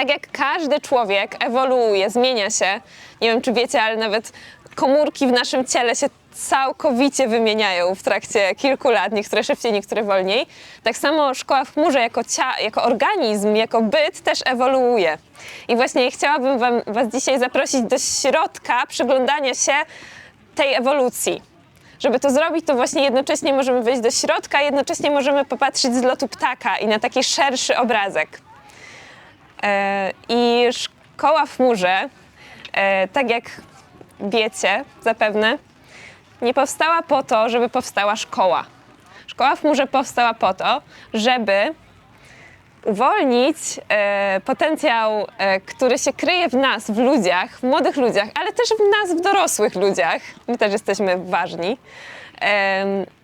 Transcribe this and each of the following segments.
tak jak każdy człowiek ewoluuje, zmienia się, nie wiem czy wiecie, ale nawet komórki w naszym ciele się całkowicie wymieniają w trakcie kilku lat, niektóre szybciej, niektóre wolniej. Tak samo szkoła w chmurze jako, cia, jako organizm, jako byt też ewoluuje. I właśnie chciałabym wam, Was dzisiaj zaprosić do środka przyglądania się tej ewolucji. Żeby to zrobić, to właśnie jednocześnie możemy wejść do środka, jednocześnie możemy popatrzeć z lotu ptaka i na taki szerszy obrazek. E, I szkoła w chmurze, e, tak jak wiecie zapewne, nie powstała po to, żeby powstała szkoła. Szkoła w chmurze powstała po to, żeby uwolnić e, potencjał, który się kryje w nas, w ludziach, w młodych ludziach, ale też w nas, w dorosłych ludziach. My też jesteśmy ważni.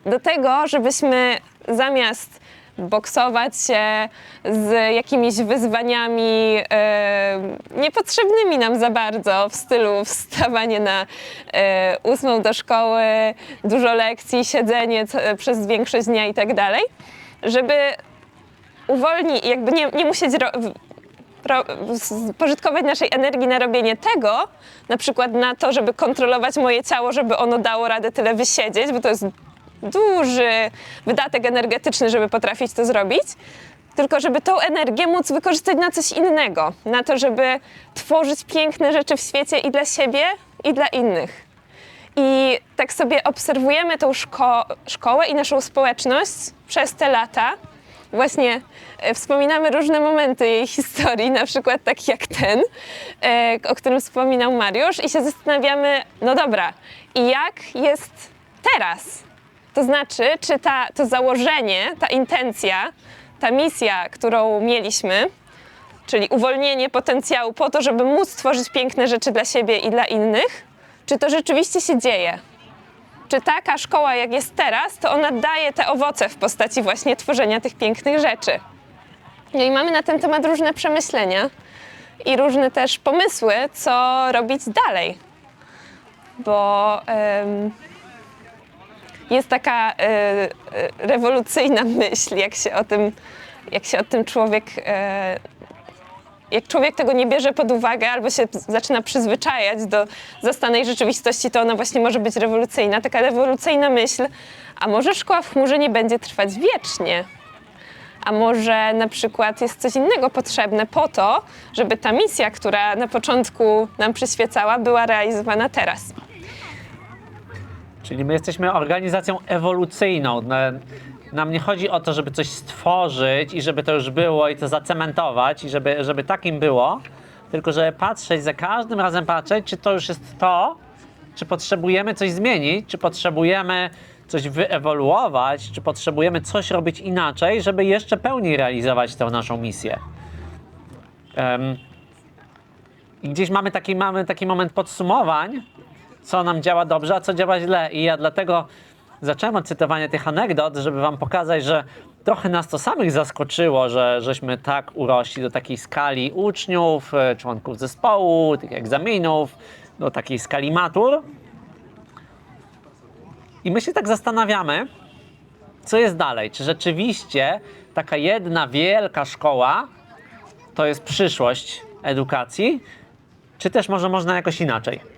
do tego, żebyśmy zamiast boksować się z jakimiś wyzwaniami e, niepotrzebnymi nam za bardzo, w stylu wstawanie na e, ósmą do szkoły, dużo lekcji, siedzenie przez większość dnia i tak dalej, żeby uwolni, jakby nie, nie musieć spożytkować naszej energii na robienie tego, na przykład na to, żeby kontrolować moje ciało, żeby ono dało radę tyle wysiedzieć, bo to jest duży wydatek energetyczny, żeby potrafić to zrobić, tylko żeby tą energię móc wykorzystać na coś innego, na to, żeby tworzyć piękne rzeczy w świecie i dla siebie, i dla innych. I tak sobie obserwujemy tą szko- szkołę i naszą społeczność przez te lata. Właśnie e, wspominamy różne momenty jej historii, na przykład taki jak ten, e, o którym wspominał Mariusz, i się zastanawiamy, no dobra, i jak jest teraz? To znaczy, czy ta, to założenie, ta intencja, ta misja, którą mieliśmy, czyli uwolnienie potencjału po to, żeby móc tworzyć piękne rzeczy dla siebie i dla innych, czy to rzeczywiście się dzieje? Czy taka szkoła, jak jest teraz, to ona daje te owoce w postaci właśnie tworzenia tych pięknych rzeczy? No i mamy na ten temat różne przemyślenia i różne też pomysły, co robić dalej. Bo jest taka e, e, rewolucyjna myśl, jak się o tym, jak się o tym człowiek e, jak człowiek tego nie bierze pod uwagę albo się zaczyna przyzwyczajać do zastanej rzeczywistości, to ona właśnie może być rewolucyjna. Taka rewolucyjna myśl, a może szkoła w chmurze nie będzie trwać wiecznie? A może na przykład jest coś innego potrzebne po to, żeby ta misja, która na początku nam przyświecała, była realizowana teraz? Czyli my jesteśmy organizacją ewolucyjną. Na- Nam nie chodzi o to, żeby coś stworzyć i żeby to już było i to zacementować i żeby, żeby takim było, tylko żeby patrzeć, za każdym razem patrzeć, czy to już jest to, czy potrzebujemy coś zmienić, czy potrzebujemy coś wyewoluować, czy potrzebujemy coś robić inaczej, żeby jeszcze pełniej realizować tę naszą misję. Em, I gdzieś mamy taki, mamy taki moment podsumowań, co nam działa dobrze, a co działa źle. I ja dlatego zacząłem od cytowania tych anegdot, żeby wam pokazać, że trochę nas to samych zaskoczyło, że żeśmy tak urośli do takiej skali uczniów, e, członków zespołu, tych egzaminów, do takiej skali matur. I my się tak zastanawiamy, co jest dalej. Czy rzeczywiście taka jedna wielka szkoła to jest przyszłość edukacji, czy też może można jakoś inaczej?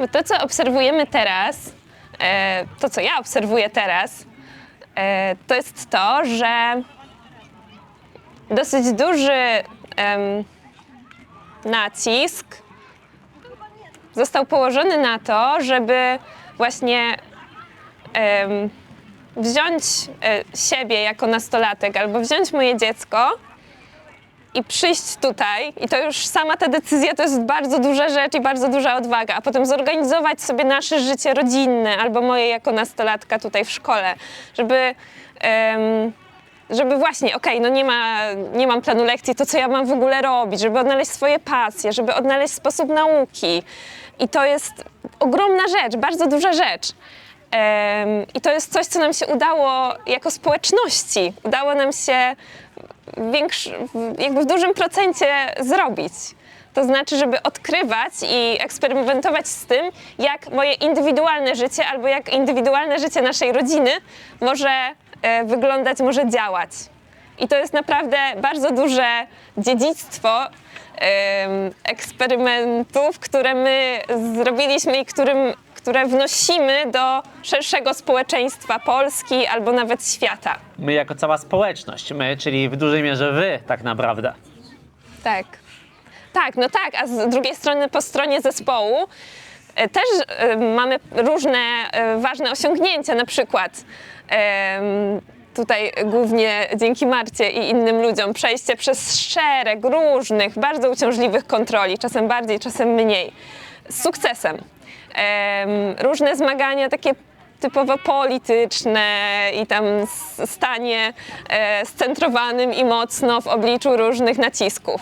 Bo to, co obserwujemy teraz, e, to, co ja obserwuję teraz, e, to jest to, że dosyć duży nacisk został położony na to, żeby właśnie wziąć e, siebie jako nastolatek albo wziąć moje dziecko i przyjść tutaj, i to już sama ta decyzja to jest bardzo duża rzecz i bardzo duża odwaga, a potem zorganizować sobie nasze życie rodzinne albo moje jako nastolatka tutaj w szkole, żeby. em, żeby właśnie, okej, no nie, ma, nie mam planu lekcji, to co ja mam w ogóle robić, żeby odnaleźć swoje pasje, żeby odnaleźć sposób nauki. I to jest ogromna rzecz, bardzo duża rzecz. Em, I to jest coś, co nam się udało jako społeczności. Udało nam się większy, jakby w dużym procencie zrobić. To znaczy, żeby odkrywać i eksperymentować z tym, jak moje indywidualne życie albo jak indywidualne życie naszej rodziny może e, wyglądać, może działać. I to jest naprawdę bardzo duże dziedzictwo eksperymentów, które my zrobiliśmy i którym, które wnosimy do szerszego społeczeństwa Polski albo nawet świata. My jako cała społeczność, my, czyli w dużej mierze wy tak naprawdę. Tak. Tak, no tak, a z drugiej strony po stronie zespołu e, też e, mamy różne e, ważne osiągnięcia, na przykład tutaj głównie dzięki Marcie i innym ludziom przejście przez szereg różnych, bardzo uciążliwych kontroli, czasem bardziej, czasem mniej, z sukcesem. Różne zmagania takie typowo polityczne i tam stanie e, scentrowanym i mocno w obliczu różnych nacisków.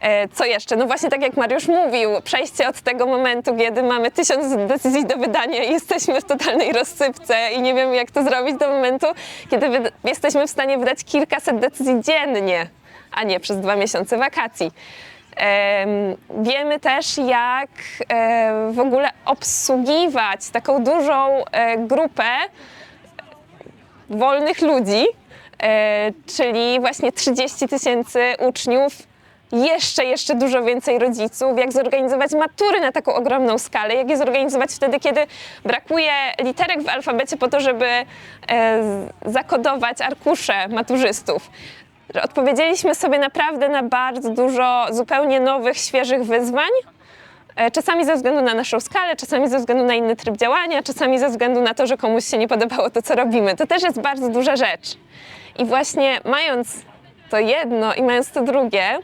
E, Co jeszcze? No właśnie tak jak Mariusz mówił, przejście od tego momentu, kiedy mamy tysiąc decyzji do wydania i jesteśmy w totalnej rozsypce i nie wiemy jak to zrobić, do momentu, kiedy jesteśmy w stanie wydać kilkaset decyzji dziennie, a nie przez dwa miesiące wakacji. Em, wiemy też, jak e, w ogóle obsługiwać taką dużą e, grupę wolnych ludzi, e, czyli właśnie 30 tysięcy uczniów, jeszcze, jeszcze dużo więcej rodziców, jak zorganizować matury na taką ogromną skalę, jak je zorganizować wtedy, kiedy brakuje literek w alfabecie po to, żeby e, zakodować arkusze maturzystów. Że Odpowiedzieliśmy sobie naprawdę na bardzo dużo zupełnie nowych, świeżych wyzwań. E, Czasami ze względu na naszą skalę, czasami ze względu na inny tryb działania, czasami ze względu na to, że komuś się nie podobało to, co robimy. To też jest bardzo duża rzecz. I właśnie mając to jedno i mając to drugie,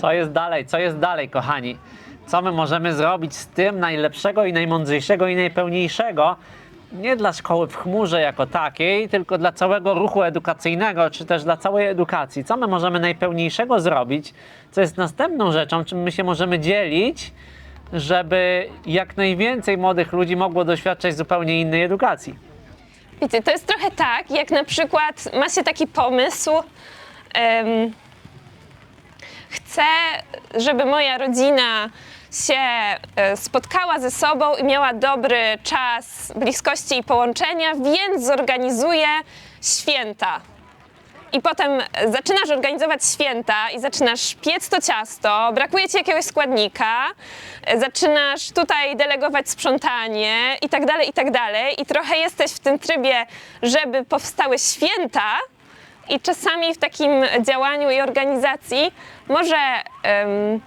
Co jest dalej? Co jest dalej, kochani? Co my możemy zrobić z tym najlepszego i najmądrzejszego i najpełniejszego? Nie dla szkoły w chmurze jako takiej, tylko dla całego ruchu edukacyjnego, czy też dla całej edukacji. Co my możemy najpełniejszego zrobić? Co jest następną rzeczą, czym my się możemy dzielić, żeby jak najwięcej młodych ludzi mogło doświadczać zupełnie innej edukacji? wiecie, to jest trochę tak, jak na przykład ma się taki pomysł, em, chcę, żeby moja rodzina się e, spotkała ze sobą i miała dobry czas bliskości i połączenia, więc zorganizuję święta. I potem zaczynasz organizować święta i zaczynasz piec to ciasto, brakuje ci jakiegoś składnika, e, zaczynasz tutaj delegować sprzątanie i tak dalej, i tak dalej. I trochę jesteś w tym trybie, żeby powstały święta, i czasami w takim działaniu i organizacji może em,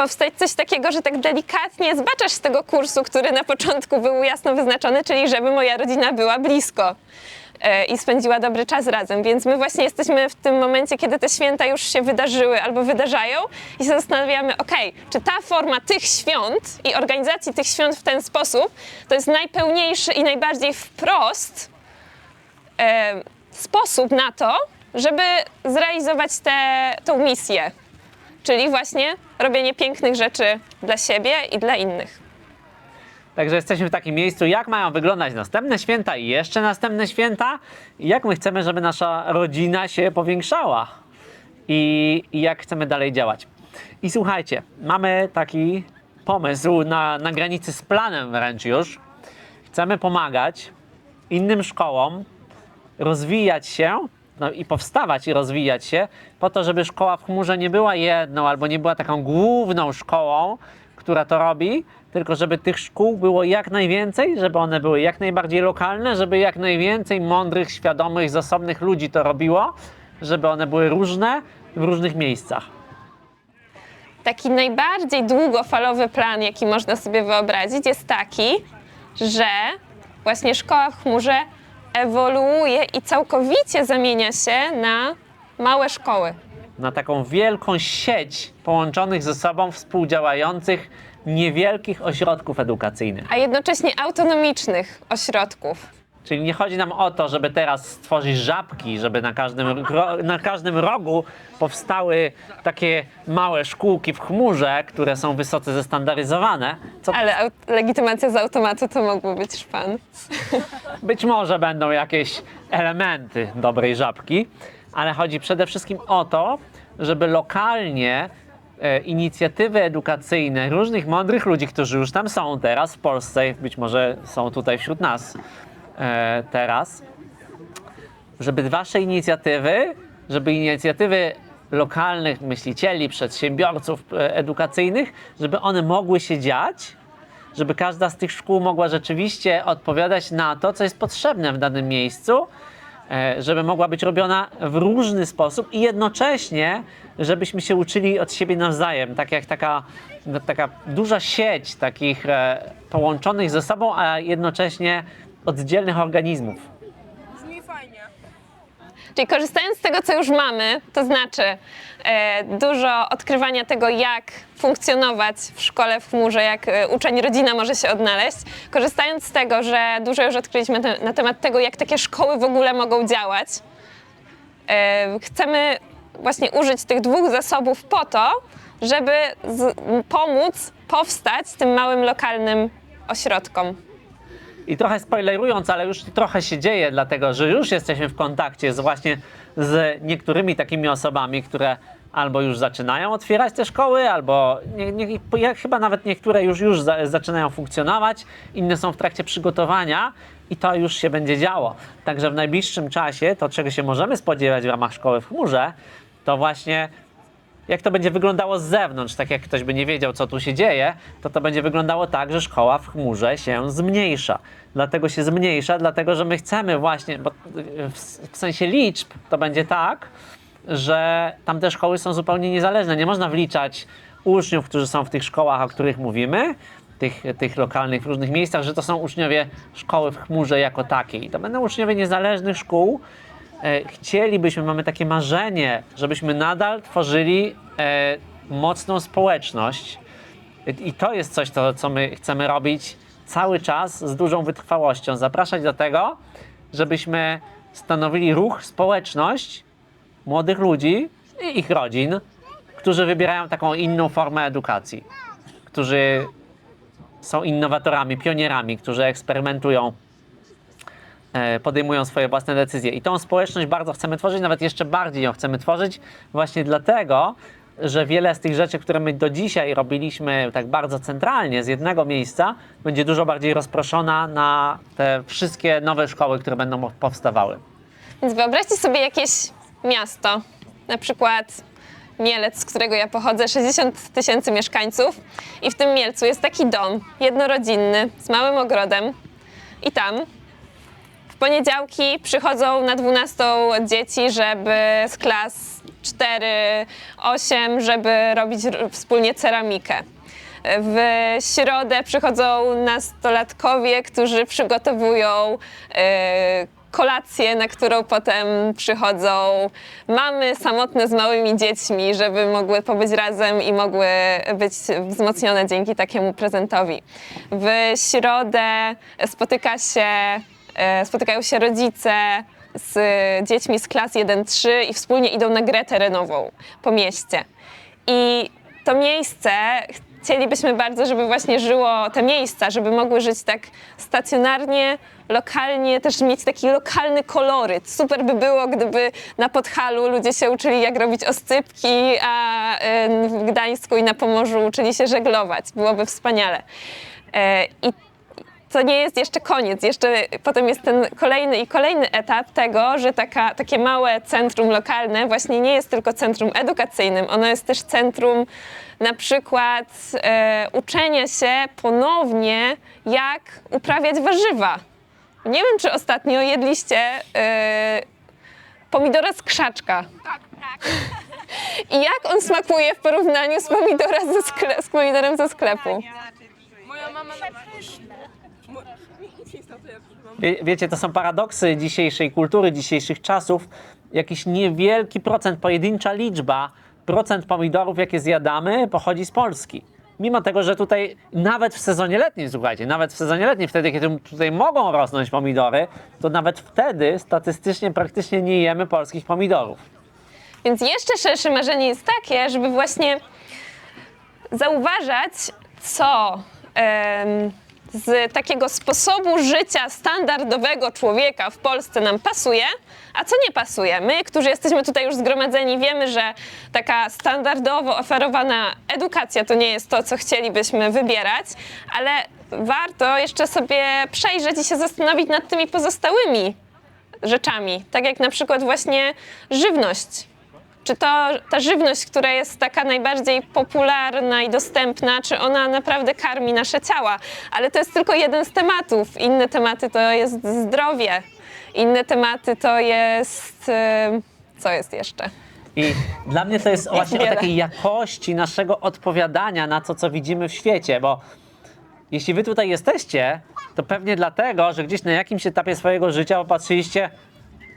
powstać coś takiego, że tak delikatnie zbaczasz z tego kursu, który na początku był jasno wyznaczony, czyli żeby moja rodzina była blisko e, i spędziła dobry czas razem. Więc my właśnie jesteśmy w tym momencie, kiedy te święta już się wydarzyły albo wydarzają i zastanawiamy, okej, czy ta forma tych świąt i organizacji tych świąt w ten sposób to jest najpełniejszy i najbardziej wprost e, sposób na to, żeby zrealizować tę misję. Czyli właśnie robienie pięknych rzeczy dla siebie i dla innych. Także jesteśmy w takim miejscu, jak mają wyglądać następne święta i jeszcze następne święta i jak my chcemy, żeby nasza rodzina się powiększała i, i jak chcemy dalej działać. I słuchajcie, mamy taki pomysł na, na granicy z planem wręcz już. Chcemy pomagać innym szkołom rozwijać się no i powstawać i rozwijać się po to, żeby szkoła w chmurze nie była jedną albo nie była taką główną szkołą, która to robi, tylko żeby tych szkół było jak najwięcej, żeby one były jak najbardziej lokalne, żeby jak najwięcej mądrych, świadomych, zasobnych ludzi to robiło, żeby one były różne w różnych miejscach. Taki najbardziej długofalowy plan, jaki można sobie wyobrazić, jest taki, że właśnie szkoła w chmurze ewoluuje i całkowicie zamienia się na małe szkoły. Na taką wielką sieć połączonych ze sobą, współdziałających, niewielkich ośrodków edukacyjnych. a jednocześnie autonomicznych ośrodków. Czyli nie chodzi nam o to, żeby teraz stworzyć żabki, żeby na każdym, na każdym rogu powstały takie małe szkółki w chmurze, które są wysoce zestandaryzowane. Co Ale au- legitymacja z automatu to mógłby być szpan. być może będą jakieś elementy dobrej żabki, ale chodzi przede wszystkim o to, żeby lokalnie e, inicjatywy edukacyjne różnych mądrych ludzi, którzy już tam są teraz w Polsce, być może są tutaj wśród nas teraz, żeby wasze inicjatywy, żeby inicjatywy lokalnych myślicieli, przedsiębiorców e, edukacyjnych, żeby one mogły się dziać, żeby każda z tych szkół mogła rzeczywiście odpowiadać na to, co jest potrzebne w danym miejscu, e, żeby mogła być robiona w różny sposób i jednocześnie, żebyśmy się uczyli od siebie nawzajem, tak jak taka, taka duża sieć takich e, połączonych ze sobą, a jednocześnie oddzielnych organizmów. Brzmi fajnie. Czyli korzystając z tego, co już mamy, to znaczy e, dużo odkrywania tego, jak funkcjonować w szkole w chmurze, jak e, uczeń, rodzina może się odnaleźć, korzystając z tego, że dużo już odkryliśmy te, na temat tego, jak takie szkoły w ogóle mogą działać, e, chcemy właśnie użyć tych dwóch zasobów po to, żeby z, pomóc powstać tym małym lokalnym ośrodkom. I trochę spoilerując, ale już trochę się dzieje, dlatego że już jesteśmy w kontakcie z właśnie z niektórymi takimi osobami, które albo już zaczynają otwierać te szkoły, albo nie, nie, chyba nawet niektóre już, już za, zaczynają funkcjonować, inne są w trakcie przygotowania i to już się będzie działo. Także w najbliższym czasie to, czego się możemy spodziewać w ramach szkoły w chmurze, to właśnie jak to będzie wyglądało z zewnątrz, tak jak ktoś by nie wiedział, co tu się dzieje, to to będzie wyglądało tak, że szkoła w chmurze się zmniejsza. Dlatego się zmniejsza, dlatego że my chcemy właśnie, bo w, sensie liczb to będzie tak, że tam te szkoły są zupełnie niezależne. Nie można wliczać uczniów, którzy są w tych szkołach, o których mówimy, tych, tych lokalnych w różnych miejscach, że to są uczniowie szkoły w chmurze jako takiej. To będą uczniowie niezależnych szkół, chcielibyśmy, mamy takie marzenie, żebyśmy nadal tworzyli e, mocną społeczność. I- to jest coś, to, co my chcemy robić cały czas z dużą wytrwałością. Zapraszać do tego, żebyśmy stanowili ruch, społeczność młodych ludzi i ich rodzin, którzy wybierają taką inną formę edukacji, którzy są innowatorami, pionierami, którzy eksperymentują e, podejmują swoje własne decyzje. I tą społeczność bardzo chcemy tworzyć, nawet jeszcze bardziej ją chcemy tworzyć, właśnie dlatego, że wiele z tych rzeczy, które my do dzisiaj robiliśmy tak bardzo centralnie z jednego miejsca, będzie dużo bardziej rozproszona na te wszystkie nowe szkoły, które będą powstawały. Więc wyobraźcie sobie jakieś miasto, na przykład Mielec, z którego ja pochodzę, 60 tysięcy mieszkańców i w tym Mielcu jest taki dom jednorodzinny z małym ogrodem i tam poniedziałki przychodzą na 12 dzieci, żeby z klas 4-8, żeby robić wspólnie ceramikę. W środę przychodzą nastolatkowie, którzy przygotowują e, kolację, na którą potem przychodzą mamy samotne z małymi dziećmi, żeby mogły pobyć razem i mogły być wzmocnione dzięki takiemu prezentowi. W środę spotyka się, spotykają się rodzice z dziećmi z klas 1-3 i wspólnie idą na grę terenową po mieście. I to miejsce chcielibyśmy bardzo, żeby właśnie żyło te miejsca, żeby mogły żyć tak stacjonarnie, lokalnie, też mieć taki lokalny koloryt. Super by było, gdyby na Podhalu ludzie się uczyli jak robić oscypki, a y, w Gdańsku i na Pomorzu uczyli się żeglować. Byłoby wspaniale. E, I to nie jest jeszcze koniec. Jeszcze potem jest ten kolejny i kolejny etap tego, że taka, takie małe centrum lokalne właśnie nie jest tylko centrum edukacyjnym, ono jest też centrum na przykład e, uczenia się ponownie, jak uprawiać warzywa. Nie wiem, czy ostatnio jedliście e, pomidora z krzaczka. Tak, tak. I jak on smakuje w porównaniu z, pomidora ze skle- z pomidorem ze sklepu? Moja mama na Mo- Niestety, ja mam Wie, wiecie, to są paradoksy dzisiejszej kultury, dzisiejszych czasów. Jakiś niewielki procent, pojedyncza liczba procent pomidorów, jakie zjadamy, pochodzi z Polski. Mimo tego, że tutaj nawet w sezonie letnim, słuchajcie, nawet w sezonie letnim, wtedy, kiedy tutaj mogą rosnąć pomidory, to nawet wtedy statystycznie praktycznie nie jemy polskich pomidorów. Więc jeszcze szersze marzenie jest takie, żeby właśnie zauważać, co em, z takiego sposobu życia standardowego człowieka w Polsce nam pasuje, a co nie pasuje. My, którzy jesteśmy tutaj już zgromadzeni, wiemy, że taka standardowo oferowana edukacja to nie jest to, co chcielibyśmy wybierać, ale warto jeszcze sobie przejrzeć i się zastanowić nad tymi pozostałymi rzeczami, tak jak na przykład właśnie żywność. Czy to ta żywność, która jest taka najbardziej popularna i dostępna, czy ona naprawdę karmi nasze ciała? Ale to jest tylko jeden z tematów. Inne tematy to jest zdrowie, inne tematy to jest. em, Co jest jeszcze? I dla mnie to jest właśnie o takiej jakości naszego odpowiadania na to, co widzimy w świecie, bo jeśli wy tutaj jesteście, to pewnie dlatego, że gdzieś na jakimś etapie swojego życia popatrzyliście,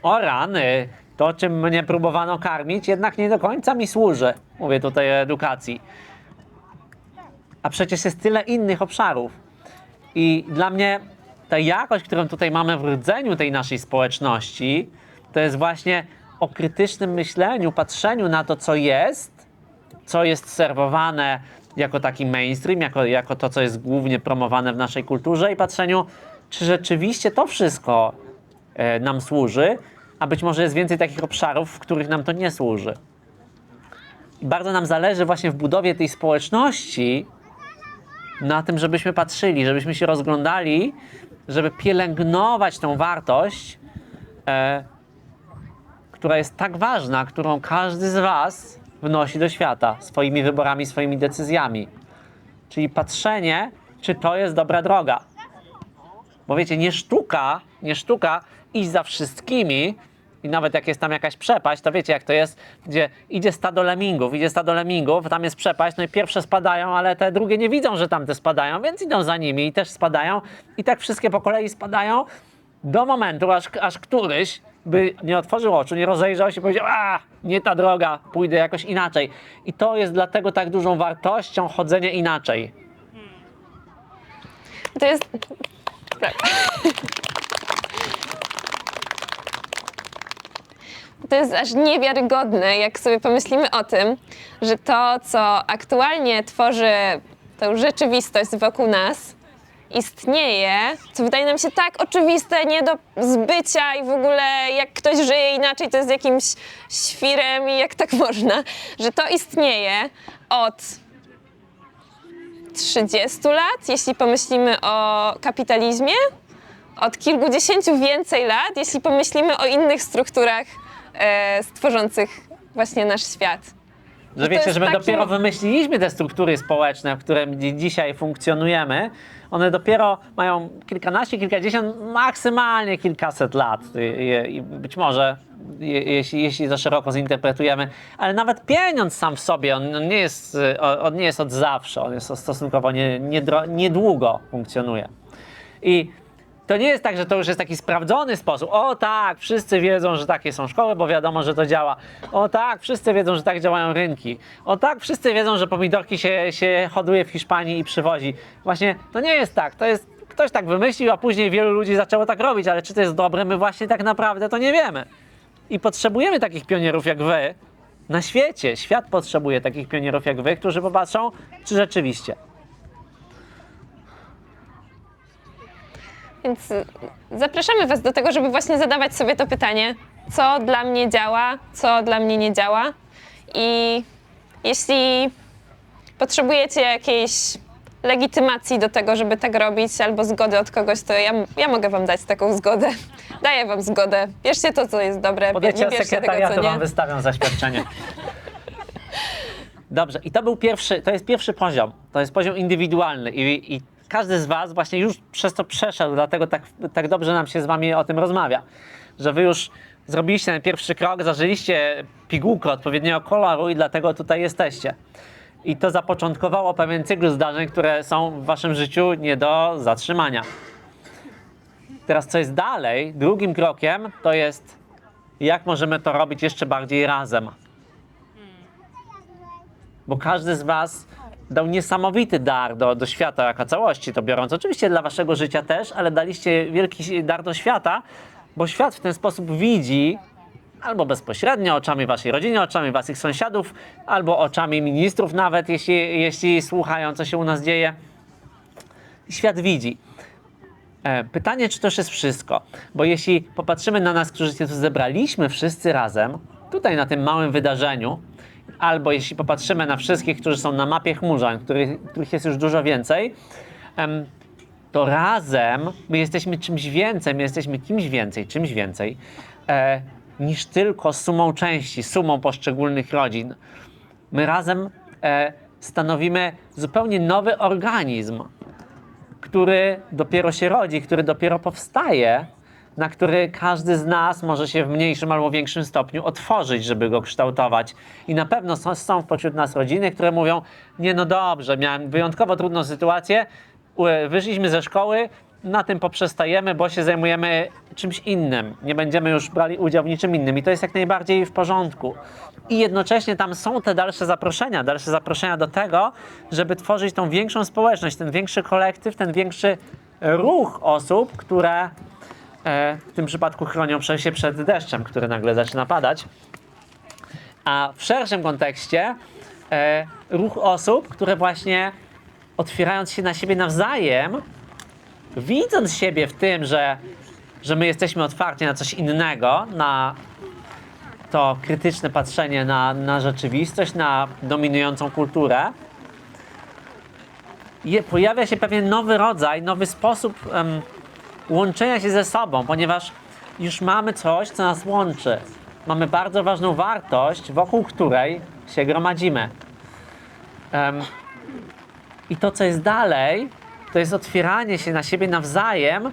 o rany, to czym mnie próbowano karmić, jednak nie do końca mi służy. Mówię tutaj o edukacji. A przecież jest tyle innych obszarów. I dla mnie ta jakość, którą tutaj mamy w rdzeniu tej naszej społeczności, to jest właśnie o krytycznym myśleniu, patrzeniu na to, co jest, co jest serwowane jako taki mainstream, jako, jako to, co jest głównie promowane w naszej kulturze i patrzeniu, czy rzeczywiście to wszystko e, nam służy, a być może jest więcej takich obszarów, w których nam to nie służy. I bardzo nam zależy właśnie w budowie tej społeczności na tym, żebyśmy patrzyli, żebyśmy się rozglądali, żeby pielęgnować tą wartość, e, która jest tak ważna, którą każdy z Was wnosi do świata swoimi wyborami, swoimi decyzjami. Czyli patrzenie, czy to jest dobra droga. Bo wiecie, nie sztuka, nie sztuka iść za wszystkimi i nawet jak jest tam jakaś przepaść, to wiecie jak to jest, gdzie idzie stado lemingów, idzie stado lemingów, tam jest przepaść, no i pierwsze spadają, ale te drugie nie widzą, że tamte spadają, więc idą za nimi i też spadają i tak wszystkie po kolei spadają do momentu, aż, aż któryś by nie otworzył oczu, nie rozejrzał się i powiedział, a nie ta droga, pójdę jakoś inaczej. I to jest dlatego tak dużą wartością chodzenia inaczej. To jest. Prawda. To jest aż niewiarygodne, jak sobie pomyślimy o tym, że to, co aktualnie tworzy tę rzeczywistość wokół nas, istnieje, co wydaje nam się tak oczywiste, nie do zbycia i w ogóle jak ktoś żyje inaczej, to jest jakimś świrem i jak tak można, że to istnieje od 30 lat, jeśli pomyślimy o kapitalizmie, od kilkudziesięciu więcej lat, jeśli pomyślimy o innych strukturach e, stworzących właśnie nasz świat. Że wiecie, że my taki- dopiero wymyśliliśmy te struktury społeczne, w którym dzi- dzisiaj funkcjonujemy. One dopiero mają kilkanaście, kilkadziesiąt, maksymalnie kilkaset lat. I, i być może, je, jeśli, jeśli za szeroko zinterpretujemy, ale nawet pieniądz sam w sobie, on, on, nie, jest, y, on nie jest od zawsze, on jest stosunkowo nie, niedro- niedługo funkcjonuje. I to nie jest tak, że to już jest taki sprawdzony sposób. O tak, wszyscy wiedzą, że takie są szkoły, bo wiadomo, że to działa. O tak, wszyscy wiedzą, że tak działają rynki. O tak, wszyscy wiedzą, że pomidorki się, się hoduje w Hiszpanii i przywozi. Właśnie to nie jest tak. To jest ktoś tak wymyślił, a później wielu ludzi zaczęło tak robić, ale czy to jest dobre, my właśnie tak naprawdę to nie wiemy. I potrzebujemy takich pionierów jak wy na świecie. Świat potrzebuje takich pionierów jak wy, którzy popatrzą, czy rzeczywiście. Więc zapraszamy Was do tego, żeby właśnie zadawać sobie to pytanie, co dla mnie działa, co dla mnie nie działa. I jeśli potrzebujecie jakiejś legitymacji do tego, żeby tak robić, albo zgody od kogoś, to ja, ja mogę Wam dać taką zgodę. Daję Wam zgodę. Bierzcie to, co jest dobre, do bierzcie tego, co wam wystawiam zaświadczenie. Dobrze, i to był pierwszy, to jest pierwszy poziom. To jest poziom indywidualny i, i każdy z was właśnie już przez to przeszedł, dlatego tak, tak dobrze nam się z wami o tym rozmawia, że wy już zrobiliście ten pierwszy krok, zażyliście pigułkę odpowiedniego koloru i dlatego tutaj jesteście. I to zapoczątkowało pewien cykl zdarzeń, które są w waszym życiu nie do zatrzymania. Teraz co jest dalej, drugim krokiem to jest jak możemy to robić jeszcze bardziej razem. Bo każdy z Was dał niesamowity dar do, do świata jako całości, to biorąc oczywiście dla Waszego życia też, ale daliście wielki dar do świata, bo świat w ten sposób widzi albo bezpośrednio oczami Waszej rodziny, oczami Waszych sąsiadów, albo oczami ministrów nawet, jeśli, jeśli słuchają, co się u nas dzieje. Świat widzi. E, Pytanie, czy to już jest wszystko? Bo jeśli popatrzymy na nas, którzy się tu zebraliśmy wszyscy razem, tutaj na tym małym wydarzeniu, albo jeśli popatrzymy na wszystkich, którzy są na mapie chmurzan, których, których jest już dużo więcej, to razem my jesteśmy czymś więcej, my jesteśmy kimś więcej, czymś więcej e, niż tylko sumą części, sumą poszczególnych rodzin. My razem e, stanowimy zupełnie nowy organizm, który dopiero się rodzi, który dopiero powstaje, na który każdy z nas może się w mniejszym albo większym stopniu otworzyć, żeby go kształtować. I na pewno są, są pośród nas rodziny, które mówią: Nie, no dobrze, miałem wyjątkowo trudną sytuację, wyszliśmy ze szkoły, na tym poprzestajemy, bo się zajmujemy czymś innym. Nie będziemy już brali udziału w niczym innym. I to jest jak najbardziej w porządku. I jednocześnie tam są te dalsze zaproszenia, dalsze zaproszenia do tego, żeby tworzyć tą większą społeczność, ten większy kolektyw, ten większy ruch osób, które w tym przypadku chronią się przed deszczem, który nagle zaczyna padać. A w szerszym kontekście e, ruch osób, które właśnie otwierając się na siebie nawzajem, widząc siebie w tym, że, że my jesteśmy otwarci na coś innego, na to krytyczne patrzenie na, na rzeczywistość, na dominującą kulturę, je, pojawia się pewien nowy rodzaj, nowy sposób łączenia się ze sobą, ponieważ już mamy coś, co nas łączy. Mamy bardzo ważną wartość, wokół której się gromadzimy. Em, I to, co jest dalej, to jest otwieranie się na siebie nawzajem,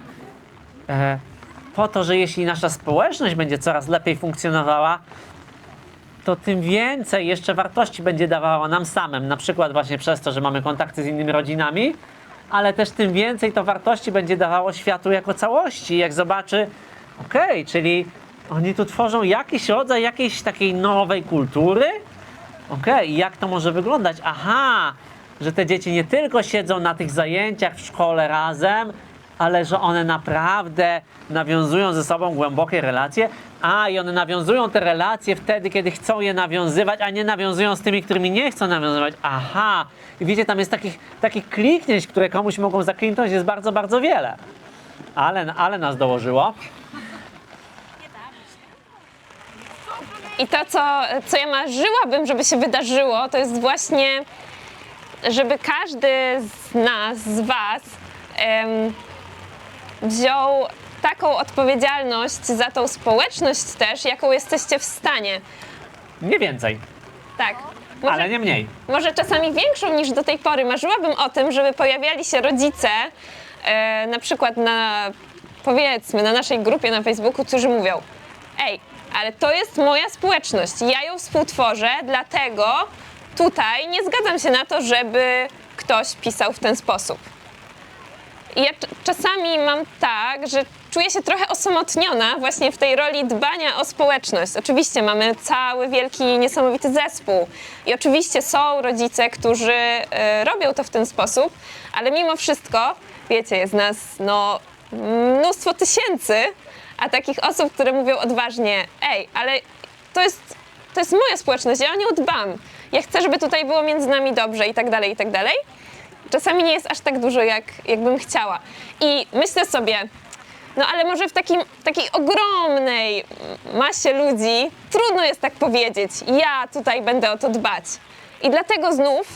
e, po to, że jeśli nasza społeczność będzie coraz lepiej funkcjonowała, to tym więcej jeszcze wartości będzie dawało nam samym. Na przykład właśnie przez to, że mamy kontakty z innymi rodzinami, ale też tym więcej to wartości będzie dawało światu jako całości. Jak zobaczy, okej, czyli oni tu tworzą jakiś rodzaj jakiejś takiej nowej kultury, Okej, i jak to może wyglądać? Aha, że te dzieci nie tylko siedzą na tych zajęciach w szkole razem, ale że one naprawdę nawiązują ze sobą głębokie relacje. A, i one nawiązują te relacje wtedy, kiedy chcą je nawiązywać, a nie nawiązują z tymi, którymi nie chcą nawiązywać. Aha, i wiecie, tam jest takich, takich kliknięć, które komuś mogą zakliknąć, jest bardzo, bardzo wiele. Ale, ale nas dołożyło. I to, co, co ja marzyłabym, żeby się wydarzyło, to jest właśnie, żeby każdy z nas, z Was, wziął taką odpowiedzialność za tą społeczność też, jaką jesteście w stanie. Nie więcej, Tak. Może, ale nie mniej. może czasami większą niż do tej pory. Marzyłabym o tym, żeby pojawiali się rodzice, e, na przykład na, powiedzmy, na naszej grupie na Facebooku, którzy mówią: Ej, ale to jest moja społeczność, ja ją współtworzę, dlatego tutaj nie zgadzam się na to, żeby ktoś pisał w ten sposób. Ja czasami mam tak, że czuję się trochę osamotniona właśnie w tej roli dbania o społeczność. Oczywiście mamy cały wielki, niesamowity zespół i oczywiście są rodzice, którzy e, robią to w ten sposób, ale mimo wszystko, wiecie, jest nas no, mnóstwo tysięcy, a takich osób, które mówią odważnie, ej, ale to jest, to jest moja społeczność, ja o nią dbam. Ja chcę, żeby tutaj było między nami dobrze i tak dalej, i tak dalej czasami nie jest aż tak dużo, jak, jakbym chciała. I myślę sobie, no ale może w takim, takiej ogromnej masie ludzi trudno jest tak powiedzieć, ja tutaj będę o to dbać. I dlatego znów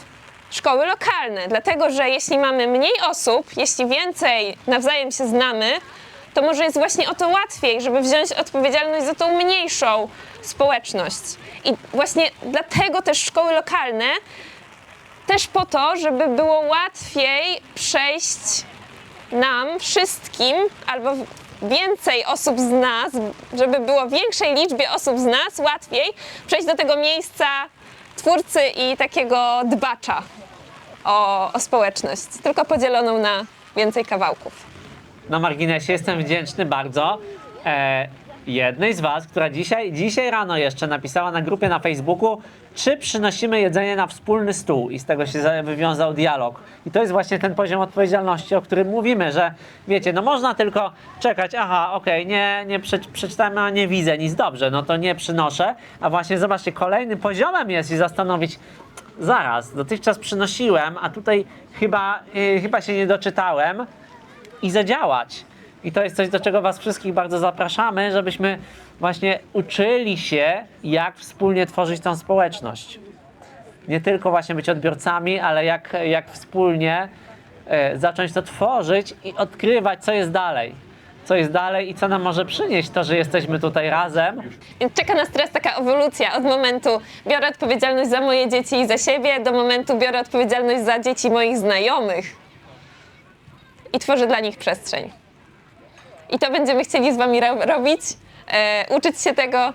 szkoły lokalne, dlatego że jeśli mamy mniej osób, jeśli więcej nawzajem się znamy, to może jest właśnie o to łatwiej, żeby wziąć odpowiedzialność za tą mniejszą społeczność. I właśnie dlatego też szkoły lokalne też po to, żeby było łatwiej przejść nam wszystkim, albo więcej osób z nas, żeby było większej liczbie osób z nas łatwiej przejść do tego miejsca twórcy i takiego dbacza o, o społeczność, tylko podzieloną na więcej kawałków. na marginesie jestem wdzięczny bardzo e, jednej z Was, która dzisiaj, dzisiaj rano jeszcze napisała na grupie na Facebooku, czy przynosimy jedzenie na wspólny stół i z tego się za- wywiązał dialog. I to jest właśnie ten poziom odpowiedzialności, o którym mówimy, że wiecie, no można tylko czekać, aha, okej, nie, nie prze, przeczytałem, a nie widzę nic, dobrze, no to nie przynoszę, a właśnie zobaczcie, kolejnym poziomem jest się zastanowić, zaraz, dotychczas przynosiłem, a tutaj chyba, y, chyba się nie doczytałem, i zadziałać. I to jest coś, do czego Was wszystkich bardzo zapraszamy, żebyśmy właśnie uczyli się, jak wspólnie tworzyć tą społeczność. Nie tylko właśnie być odbiorcami, ale jak, jak wspólnie e, zacząć to tworzyć i odkrywać, co jest dalej. Co jest dalej i co nam może przynieść to, że jesteśmy tutaj razem. Czeka nas teraz taka ewolucja od momentu biorę odpowiedzialność za moje dzieci i za siebie, do momentu biorę odpowiedzialność za dzieci moich znajomych i tworzę dla nich przestrzeń. I to będziemy chcieli z Wami ro- robić, e, uczyć się tego